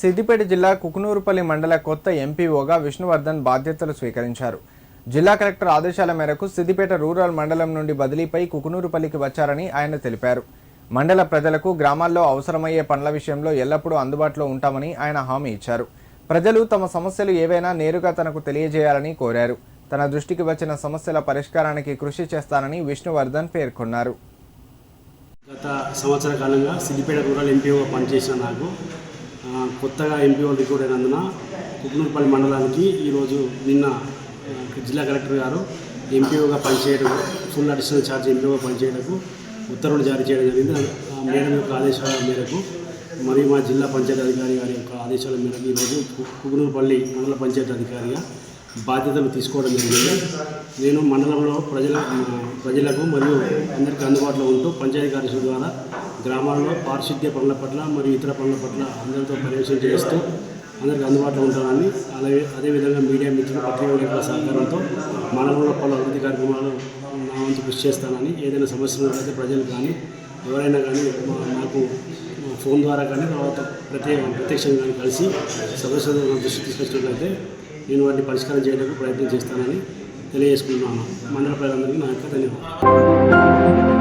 సిద్దిపేట జిల్లా కుకునూరుపల్లి మండల కొత్త ఎంపీఓగా విష్ణువర్ధన్ బాధ్యతలు స్వీకరించారు. జిల్లా కలెక్టర్ ఆదేశాల మేరకు సిద్దిపేట రూరల్ మండలం నుండి బదిలీపై కుకునూరుపల్లికి వచ్చారని ఆయన తెలిపారు. మండల ప్రజలకు గ్రామాల్లో అవసరమయ్యే పనుల విషయంలో ఎల్లప్పుడూ అందుబాటులో ఉంటామని ఆయన హామీ ఇచ్చారు. ప్రజలు తమ సమస్యలు ఏవైనా నేరుగా తనకు తెలియజేయాలని కోరారు. తన దృష్టికి వచ్చిన సమస్యల పరిష్కారానికి కృషి చేస్తానని విష్ణువర్ధన్ పేర్కొన్నారు. గత సంవత్సర కాలంగా సిద్దిపేట రూరల్ ఎంపీఓగా పనిచేసిన నాకు కొత్తగా ఎంపీఓ రికార్డ్ అయినందున కుక్నూరుపల్లి మండలానికి ఈరోజు నిన్న జిల్లా కలెక్టర్ గారు ఎంపీఓగా పనిచేయడం ఫుల్ అడిషనల్ ఛార్జ్ ఎంపీఓగా పనిచేయడానికి ఉత్తర్వులు జారీ చేయడం జరిగింది. ఆ మేడం యొక్క ఆదేశాల మేరకు మరియు మా జిల్లా పంచాయతీ అధికారి గారి యొక్క ఆదేశాల మేరకు ఈరోజు కు- కుకునూరుపల్లి మండల పంచాయతీ అధికారిగా బాధ్యతలు తీసుకోవడం జరిగింది. నేను మండలంలో ప్రజల ప్రజలకు మరియు అందరికీ అందుబాటులో ఉంటూ పంచాయతీ కార్యదర్శుల ద్వారా గ్రామాల్లో పారిశుద్ధ్య పనుల పట్ల మరియు ఇతర పనుల పట్ల అందరితో పర్యవేక్షణ చేస్తూ అందరికీ అందుబాటులో ఉంటానని అలాగే అదేవిధంగా మీడియా మిత్రులు పత్రికా విలేకరుల సహకారంతో మండలంలో పలు అభివృద్ధి కార్యక్రమాలు నా వంతు కృషి చేస్తానని ఏదైనా సమస్యలు అయితే ప్రజలు కానీ ఎవరైనా కానీ నాకు ఫోన్ ద్వారా కానీ తర్వాత ప్రత్యేక ప్రత్యక్షంగా కానీ కలిసి సమస్యలు దృష్టి తీసుకొచ్చినట్లయితే నేను వాటిని పరిష్కారం చేయడానికి ప్రయత్నం చేస్తానని తెలియజేసుకుంటున్నాను. మండల ప్రజలందరికీ నా యొక్క ధన్యవాదాలు.